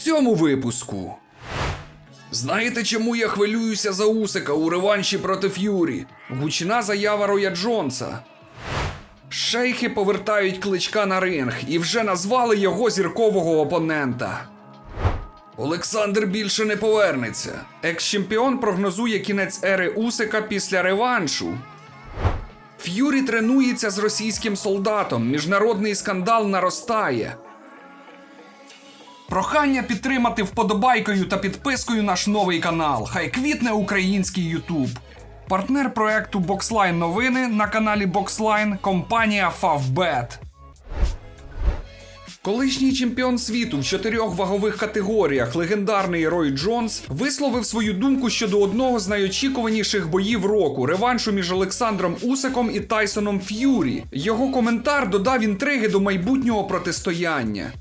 цьому випуску. Знаєте, чому я хвилююся за Усика у реванші проти Ф'юрі? Гучна заява Роя Джонса. Шейхи повертають кличка на ринг і вже назвали його зіркового опонента. Олександр більше не повернеться. Екс-чемпіон прогнозує кінець ери Усика після реваншу. Ф'юрі тренується з російським солдатом. Міжнародний скандал наростає. Прохання підтримати вподобайкою та підпискою наш новий канал. Хай квітне український Ютуб. Партнер проекту Boxline новини на каналі Boxline компанія Favbet. Колишній чемпіон світу в чотирьох вагових категоріях, легендарний Рой Джонс, висловив свою думку щодо одного з найочікуваніших боїв року реваншу між Олександром Усиком і Тайсоном Ф'юрі. Його коментар додав інтриги до майбутнього протистояння.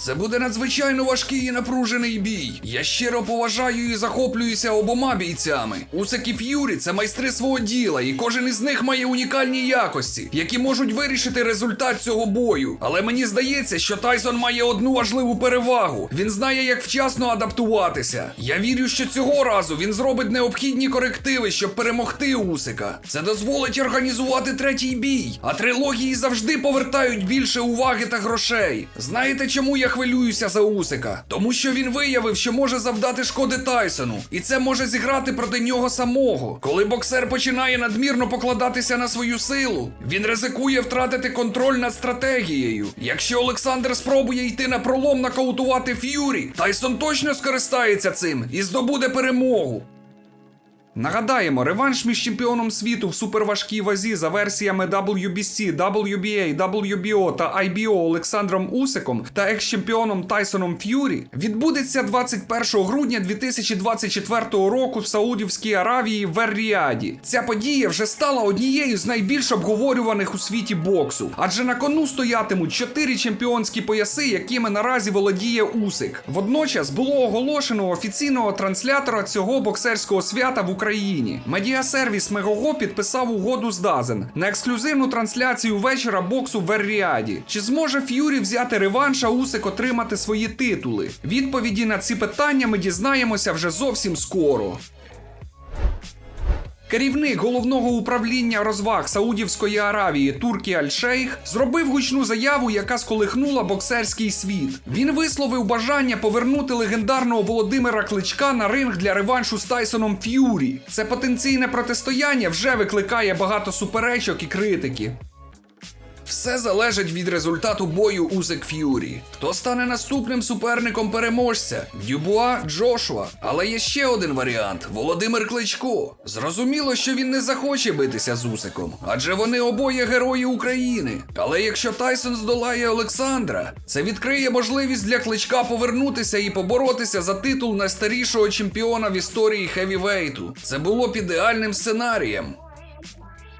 Це буде надзвичайно важкий і напружений бій. Я щиро поважаю і захоплююся обома бійцями. Усик і Ф'юрі це майстри свого діла, і кожен із них має унікальні якості, які можуть вирішити результат цього бою. Але мені здається, що Тайсон має одну важливу перевагу. Він знає, як вчасно адаптуватися. Я вірю, що цього разу він зробить необхідні корективи, щоб перемогти Усика. Це дозволить організувати третій бій. А трилогії завжди повертають більше уваги та грошей. Знаєте, чому я хвилююся за Усика? Тому що він виявив, що може завдати шкоди Тайсону, і це може зіграти проти нього самого. Коли боксер починає надмірно покладатися на свою силу, він ризикує втратити контроль над стратегією. Якщо Олександр спробує йти на пролом нокаутувати Ф'юрі, Тайсон точно скористається цим і здобуде перемогу. Нагадаємо, реванш між чемпіоном світу в суперважкій вазі за версіями WBC, WBA, WBO та IBO Олександром Усиком та екс-чемпіоном Тайсоном Ф'юрі відбудеться 21 грудня 2024 року в Саудівській Аравії в Ер-Ріаді. Ця подія вже стала однією з найбільш обговорюваних у світі боксу, адже на кону стоятимуть чотири чемпіонські пояси, якими наразі володіє Усик. Водночас було оголошено офіційного транслятора цього боксерського свята в Україні. Медіасервіс Мегого підписав угоду з Дазен на ексклюзивну трансляцію вечора боксу в Ер-Ріаді. Чи зможе Ф'юрі взяти реванш, а Усик отримати свої титули? Відповіді на ці питання ми дізнаємося вже зовсім скоро. Керівник головного управління розваг Саудівської Аравії Туркі Аль-Шейх зробив гучну заяву, яка сколихнула боксерський світ. Він висловив бажання повернути легендарного Володимира Кличка на ринг для реваншу з Тайсоном Ф'юрі. Це потенційне протистояння вже викликає багато суперечок і критики. Все залежить від результату бою Узик Ф'юрі. Хто стане наступним суперником переможця? Дюбуа Джошуа. Але є ще один варіант Володимир Кличко. Зрозуміло, що він не захоче битися з Усиком, адже вони обоє герої України. Але якщо Тайсон здолає Олександра, це відкриє можливість для кличка повернутися і поборотися за титул найстарішого чемпіона в історії хевівейту. Це було б ідеальним сценарієм.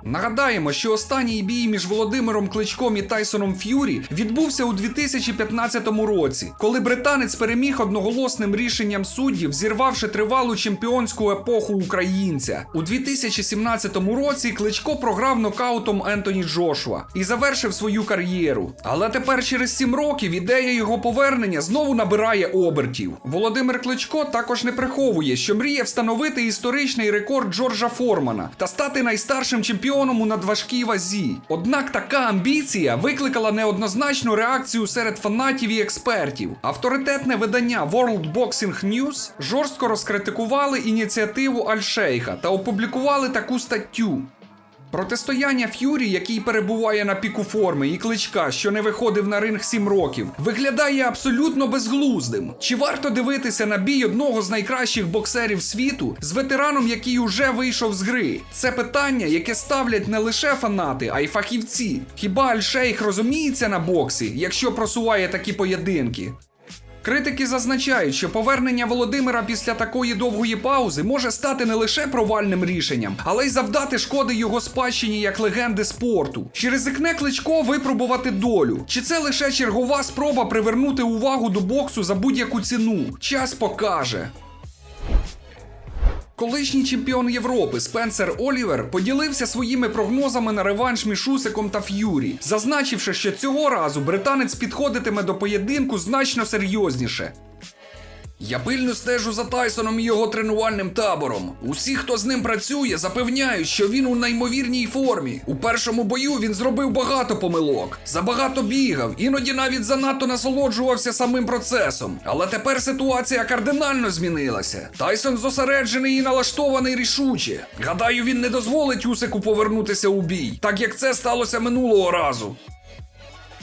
Нагадаємо, що останній бій між Володимиром Кличком і Тайсоном Ф'юрі відбувся у 2015 році, коли британець переміг одноголосним рішенням суддів, зірвавши тривалу чемпіонську епоху українця. У 2017 році Кличко програв нокаутом Ентоні Джошуа і завершив свою кар'єру. Але тепер, через 7 років, ідея його повернення знову набирає обертів. Володимир Кличко також не приховує, що мріє встановити історичний рекорд Джорджа Формана та стати найстаршим чемпіоном у надважкій вазі. Однак така амбіція викликала неоднозначну реакцію серед фанатів і експертів. Авторитетне видання World Boxing News жорстко розкритикували ініціативу Аль-Шейха та опублікували таку статтю. Протистояння Ф'юрі, який перебуває на піку форми, і кличка, що не виходив на ринг 7 років, виглядає абсолютно безглуздим. Чи варто дивитися на бій одного з найкращих боксерів світу з ветераном, який уже вийшов з гри? Це питання, яке ставлять не лише фанати, а й фахівці. Хіба Аль-Шейх розуміється на боксі, якщо просуває такі поєдинки? Критики зазначають, що повернення Володимира після такої довгої паузи може стати не лише провальним рішенням, але й завдати шкоди його спадщині як легенди спорту. Чи ризикне кличко випробувати долю? Чи це лише чергова спроба привернути увагу до боксу за будь-яку ціну? Час покаже. Колишній чемпіон Європи Спенсер Олівер поділився своїми прогнозами на реванш між Усиком та Ф'юрі, зазначивши, що цього разу британець підходитиме до поєдинку значно серйозніше. Я пильно стежу за Тайсоном і його тренувальним табором. Усі, хто з ним працює, запевняють, що він у неймовірній формі. У першому бою він зробив багато помилок, забагато бігав, іноді навіть занадто насолоджувався самим процесом. Але тепер ситуація кардинально змінилася. Тайсон зосереджений і налаштований рішуче. Гадаю, він не дозволить Усику повернутися у бій, так як це сталося минулого разу.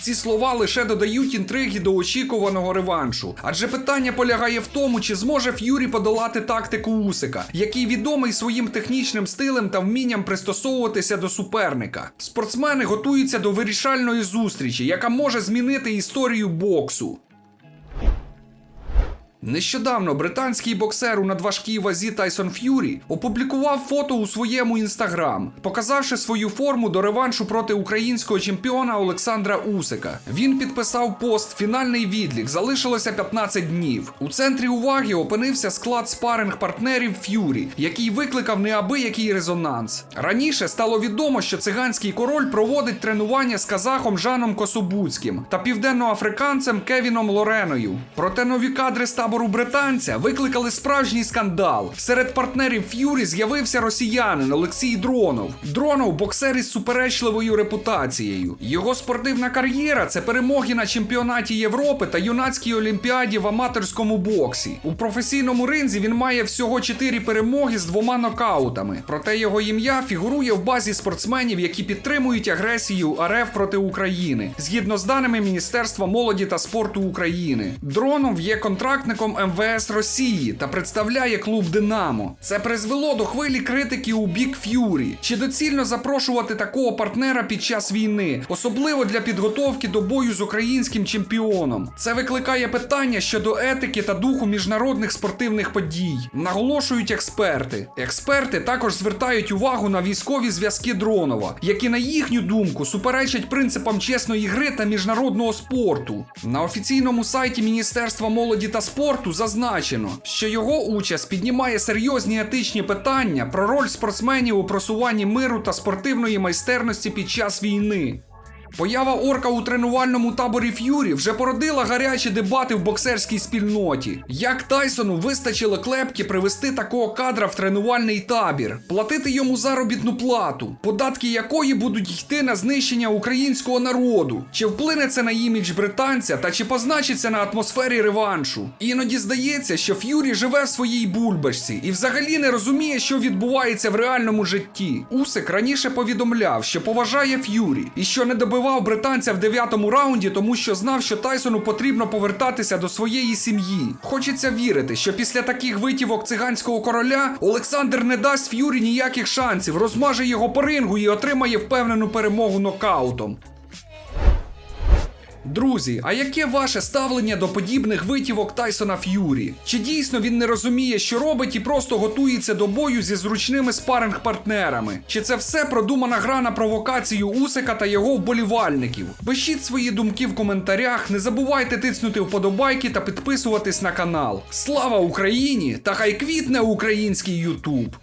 Ці слова лише додають інтриги до очікуваного реваншу. Адже питання полягає в тому, чи зможе Ф'юрі подолати тактику Усика, який відомий своїм технічним стилем та вмінням пристосовуватися до суперника. Спортсмени готуються до вирішальної зустрічі, яка може змінити історію боксу. Нещодавно британський боксер у надважкій вазі Тайсон Ф'юрі опублікував фото у своєму інстаграм, показавши свою форму до реваншу проти українського чемпіона Олександра Усика. Він підписав пост Фінальний відлік. Залишилося 15 днів. У центрі уваги опинився склад спаринг партнерів Ф'юрі, який викликав неабиякий резонанс. Раніше стало відомо, що циганський король проводить тренування з казахом Жаном Кособуцьким та південноафриканцем Кевіном Лореною. Проте нові кадри з табору британця викликали справжній скандал. Серед партнерів Ф'юрі з'явився росіянин Олексій Дронов. Дронов боксер із суперечливою репутацією. Його спортивна кар'єра це перемоги на чемпіонаті Європи та юнацькій олімпіаді в аматорському боксі. У професійному ринзі він має всього 4 перемоги з двома нокаутами. Проте його ім'я фігурує в базі спортсменів, які підтримують агресію РФ проти України, згідно з даними Міністерства молоді та спорту України. Дронов є контрактником МВС Росії та представляє клуб Динамо. Це призвело до хвилі критики у бік Ф'юрі. Чи доцільно запрошувати такого партнера під час війни, особливо для підготовки до бою з українським чемпіоном? Це викликає питання щодо етики та духу міжнародних спортивних подій. Наголошують експерти. Експерти також звертають увагу на військові зв'язки Дронова, які, на їхню думку, суперечать принципам чесної гри та міжнародного спорту. На офіційному сайті Міністерства молоді та спорту зазначено, що його участь піднімає серйозні етичні питання про роль спортсменів у просуванні миру та спортивної майстерності під час війни. Поява орка у тренувальному таборі Ф'юрі вже породила гарячі дебати в боксерській спільноті. Як Тайсону вистачило клепки привести такого кадра в тренувальний табір, платити йому заробітну плату, податки якої будуть йти на знищення українського народу? Чи вплине це на імідж британця та чи позначиться на атмосфері реваншу? Іноді здається, що Ф'юрі живе в своїй бульбашці і взагалі не розуміє, що відбувається в реальному житті. Усик раніше повідомляв, що поважає Ф'юрі і що не добивав британця в дев'ятому раунді, тому що знав, що Тайсону потрібно повертатися до своєї сім'ї. Хочеться вірити, що після таких витівок циганського короля Олександр не дасть Ф'юрі ніяких шансів, розмаже його по рингу і отримає впевнену перемогу нокаутом. Друзі, а яке ваше ставлення до подібних витівок Тайсона Ф'юрі? Чи дійсно він не розуміє, що робить, і просто готується до бою зі зручними спаринг-партнерами? Чи це все продумана гра на провокацію Усика та його вболівальників? Пишіть свої думки в коментарях, не забувайте тиснути вподобайки та підписуватись на канал. Слава Україні! Та хай квітне український Ютуб!